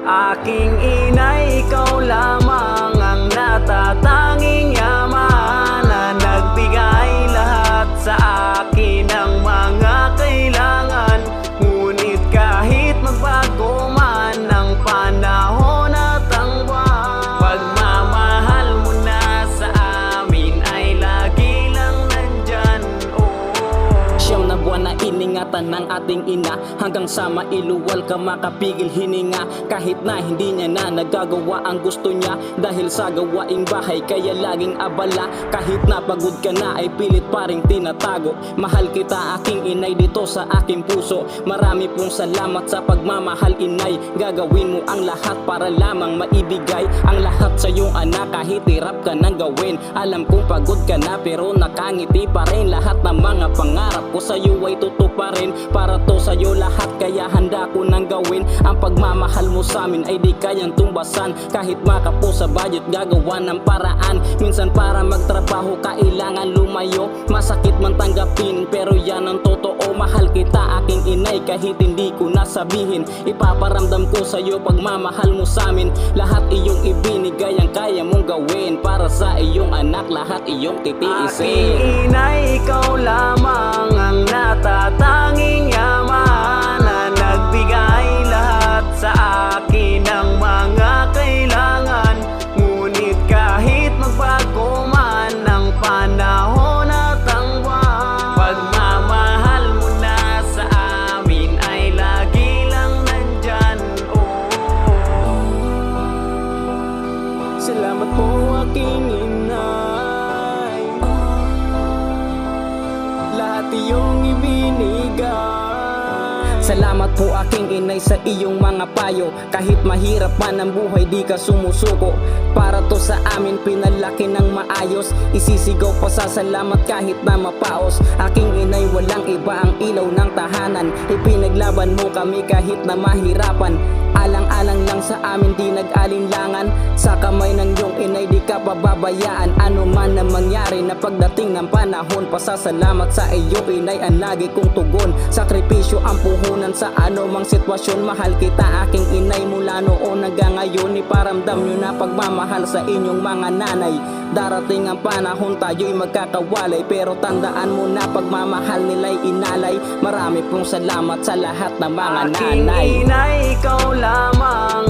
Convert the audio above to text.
Aking inay, ikaw lamang ang natatanging yaman Na nagbigay lahat sa akin ng mga kailangan. Ngunit kahit magbago man ang panahon iningatan ng ating ina. Hanggang sa mailuwal ka makapigil hininga. Kahit na hindi niya na nagagawa ang gusto niya. Dahil sa gawaing bahay kaya laging abala. Kahit na pagod ka na ay pilit pa rin tinatago. Mahal kita aking inay dito sa aking puso. Marami pong salamat sa pagmamahal inay. Gagawin mo ang lahat para lamang maibigay Ang lahat sa iyong anak. Kahit hirap ka nang gawin. Alam kong pagod ka na pero nakangiti pa rin Lahat ng mga pangarap ko. Sa iyo ay tutuparin Para to sa iyo lahat. Kaya handa ko nang gawin Ang pagmamahal mo sa amin ay di kayang tumbasan Kahit makapo sa budget. Gagawa ng paraan. Minsan para magtrabaho kailangan lumayo. Masakit man tanggapin pero yan ang totoo. Mahal kita aking inay kahit hindi ko nasabihin. Ipaparamdam ko sa iyo pagmamahal mo sa amin Lahat iyong ibinigay ang kaya mong gawin Para sa iyong anak. Lahat iyong Aking titiisin inay, Salamat po aking inay. Lahat iyong ibinigay. Salamat po aking inay sa iyong mga payo. Kahit mahirap man ang buhay di ka sumusuko. Para to sa amin pinalaki ng maayos. Isisigaw pa sa salamat kahit na mapaos. Aking inay walang iba ang ilaw ng tahanan. Ipinaglaban mo kami kahit na mahirapan. Alang-alang lang sa amin di nag-alinlangan. Sa kamay ng iyong inay di ka pababayaan Ano man na mangyari na pagdating ng panahon Pasasalamat sa iyo inay ang lagi kong tugon. Sakripisyo ang puhunan sa anumang sitwasyon. Mahal kita aking inay mula noon hanggang ngayon. Iparamdam nyo na pagmamahal sa inyong mga nanay. Darating ang panahon tayo'y magkakawalay. Pero tandaan mo na pagmamahal nila'y inalay. Marami pong salamat sa lahat ng mga Aking nanay. inay, ikaw lamang